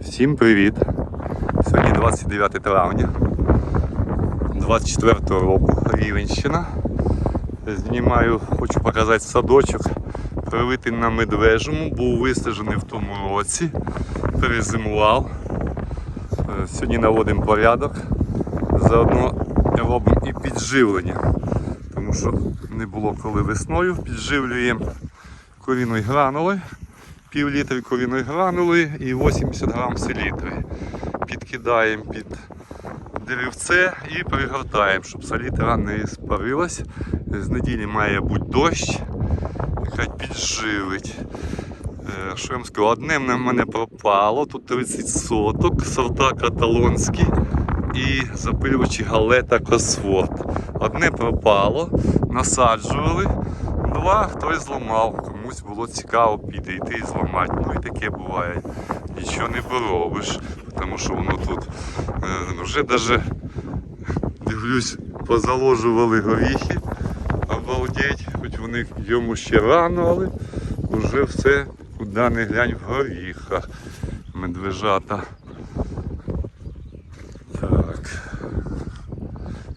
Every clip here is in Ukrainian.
Всім привіт! Сьогодні 29 травня 24 року Рівенщина. Знімаю, хочу показати садочок, привитий на медвежому, був висаджений в тому році, перезимував. Е, Сьогодні наводимо порядок, заодно робимо і підживлення, тому що не було коли весною. Підживлюємо коріною гранулою пів літри корінної гранули і 80 грам селітри. Підкидаємо під деревце і пригортаємо, щоб селітра не спарилась. З неділі має бути дощ, хай підживить. Е, Що я вам скажу, одне в мене пропало, тут 30 соток, сорта каталонські і запилювачі галета Косфорд. Одне пропало, насаджували, два хтось зламав, комусь було цікаво підійти і зламати. Ну і таке буває. Нічого не поробиш, тому що воно тут е, вже навіть дивлюсь, позаложували горіхи. Обалдеть, хоч вони йому ще рано, але вже все куди не глянь в горіхах. Медвежата. Так.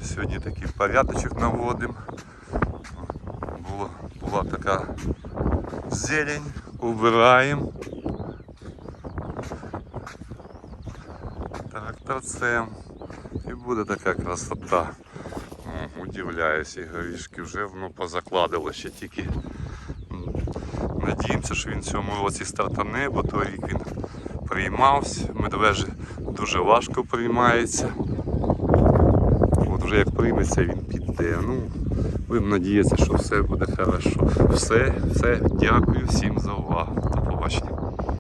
Сьогодні такий порядочок наводимо. Була така зелень, убираємо. Тракторцем. І буде така красота. О, Удивляюся, і горішки вже воно позакладило ще тільки. Надіємося, що він в цьому році стартане, бо той рік він приймався. Медвежі дуже важко приймається вже як прийметься, він піде. Ну, Будемо надіятися, що все буде добре Все, все, дякую всім за увагу. До побачення.